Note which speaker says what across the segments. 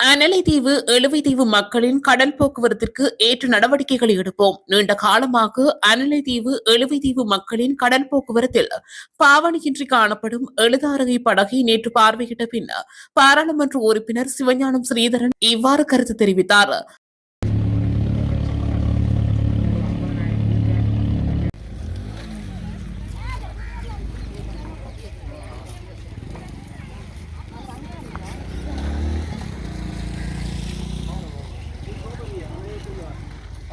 Speaker 1: அனலைதீவு எழுவைதீவு மக்களின் கடல் போக்குவரத்திற்கு ஏற்ற நடவடிக்கைகளை எடுப்போம். நீண்ட காலமாக அனலைதீவு எழுவைதீவு மக்களின் கடல் போக்குவரத்தில் பாவனையின்றி காணப்படும் எழுதாரகை படகை நேற்று பார்வையிட்ட பின் பாராளுமன்ற உறுப்பினர் சிவஞானம் ஸ்ரீதரன் இவ்வாறு கருத்து தெரிவித்தார்.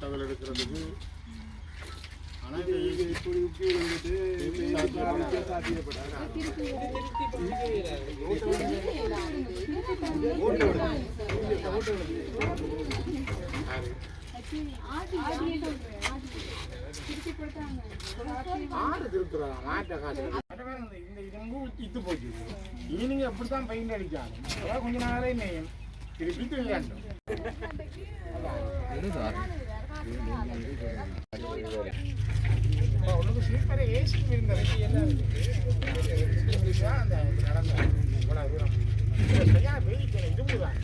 Speaker 2: நோட்டங்கள் எடுக்கிறதுக்கு ஆனால் இது இப்படி இப்படி இருந்துட்டு ஆறு திருத்துறாங்க மாட்ட காசு இந்த இரும்பு இத்து போச்சு இனி நீங்க எப்படித்தான் பெயிண்ட் அடிச்சாங்க அதான் கொஞ்ச நாளே நெய்யும் திருப்பி தெரியாண்டும்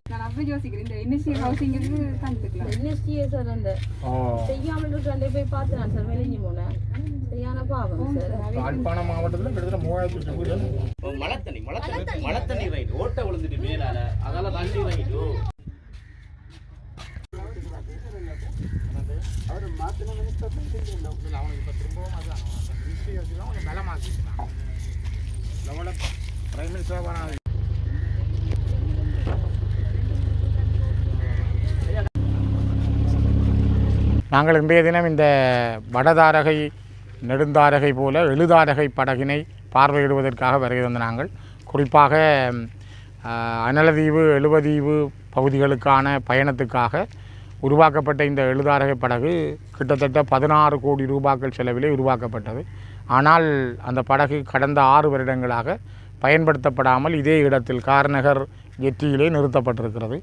Speaker 3: நான் அப்படி யோசிக்கிறேன் இந்த
Speaker 4: என்எஸ்டிஏ சார் அந்த செய்யாமல் விட்டு போய் பார்த்து நான் சார் வெளியே போனேன். சரியான பாவம் சார்.
Speaker 2: யாழ்ப்பாணம் மாவட்டத்தில் கிட்டத்தட்ட மூவாயிரத்தி
Speaker 5: மழை தண்ணி மழை தண்ணி மழை தண்ணி ரைட் ஓட்டை விழுந்துட்டு மேலால அதால தண்ணி ரைட்டு
Speaker 2: அவர் மாற்றின மினிஸ்டர் அவனுக்கு இப்போ திரும்பவும் அதான் அந்த மினிஸ்ட்ரி வச்சு தான் கொஞ்சம் பலம் மாற்றிக்கலாம் நம்மளோட பிரைம் மினிஸ்டராக பண்ணாது நாங்கள் இன்றைய தினம் இந்த வடதாரகை நெடுந்தாரகை போல எழுதாரகை படகினை பார்வையிடுவதற்காக வருகை தந்த நாங்கள். குறிப்பாக அனலதீவு எழுவதீவு பகுதிகளுக்கான பயணத்துக்காக உருவாக்கப்பட்ட இந்த எழுதாரகை படகு கிட்டத்தட்ட பதினாறு கோடி ரூபாக்கள் செலவிலே உருவாக்கப்பட்டது. ஆனால் அந்த படகு கடந்த ஆறு வருடங்களாக பயன்படுத்தப்படாமல் இதே இடத்தில் கார்நகர் ஜெட்டியிலே நிறுத்தப்பட்டிருக்கிறது.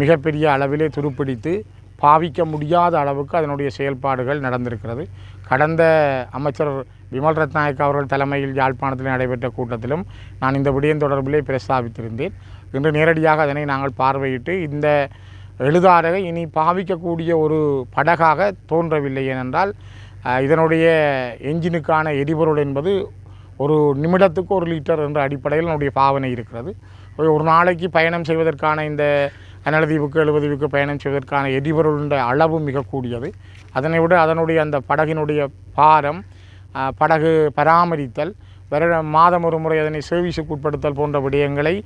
Speaker 2: மிகப்பெரிய அளவிலே துருப்பிடித்து பாவிக்க முடியாத அளவுக்கு அதனுடைய செயல்பாடுகள் நடந்திருக்கிறது. கடந்த அமைச்சர் விமல் ரத்நாயக் அவர்கள் தலைமையில் யாழ்ப்பாணத்தில் நடைபெற்ற கூட்டத்திலும் நான் இந்த விடயம் தொடர்பிலே பிரஸ்தாபித்திருந்தேன் இன்று நேரடியாக அதனை நாங்கள் பார்வையிட்டு இந்த எழுதாரகை இனி பாவிக்கக்கூடிய ஒரு படகாக தோன்றவில்லை ஏனென்றால் இதனுடைய என்ஜினுக்கான எரிபொருள் என்பது ஒரு நிமிடத்துக்கு ஒரு லிட்டர் என்ற அடிப்படையில் நம்முடைய பாவனை இருக்கிறது. ஒரு- நாளைக்கு பயணம் செய்வதற்கான இந்த அனலதீவுக்கு எழுபதுவுக்கு பயணம் செய்வதற்கான எரிபொருளுடைய அளவு மிக கூடியது. அதனை விட அதனுடைய அந்த படகினுடைய பாரம் படகு பராமரித்தல் வருட மாதம் ஒரு முறை அதனை சர்வீஸுக்கு உட்படுத்தல் போன்ற விடயங்களை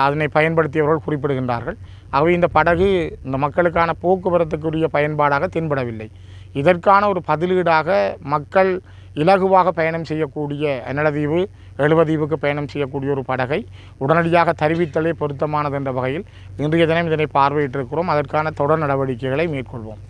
Speaker 2: அதனை பயன்படுத்தியவர்கள் குறிப்பிடுகின்றார்கள். ஆகவே இந்த படகு இந்த மக்களுக்கான போக்குவரத்துக்குரிய பயன்பாடாக தென்படவில்லை. இதற்கான ஒரு பதிலீடாக மக்கள் இலகுவாக பயணம் செய்யக்கூடிய அனலதீவு எழுவதீவுக்கு பயணம் செய்யக்கூடிய ஒரு படகை உடனடியாக தெரிவித்தலே பொருத்தமானது என்ற வகையில் இன்றைய தினம் இதனை பார்வையிட்டிருக்கிறோம். அதற்கான தொடர் நடவடிக்கைகளை மேற்கொள்வோம்.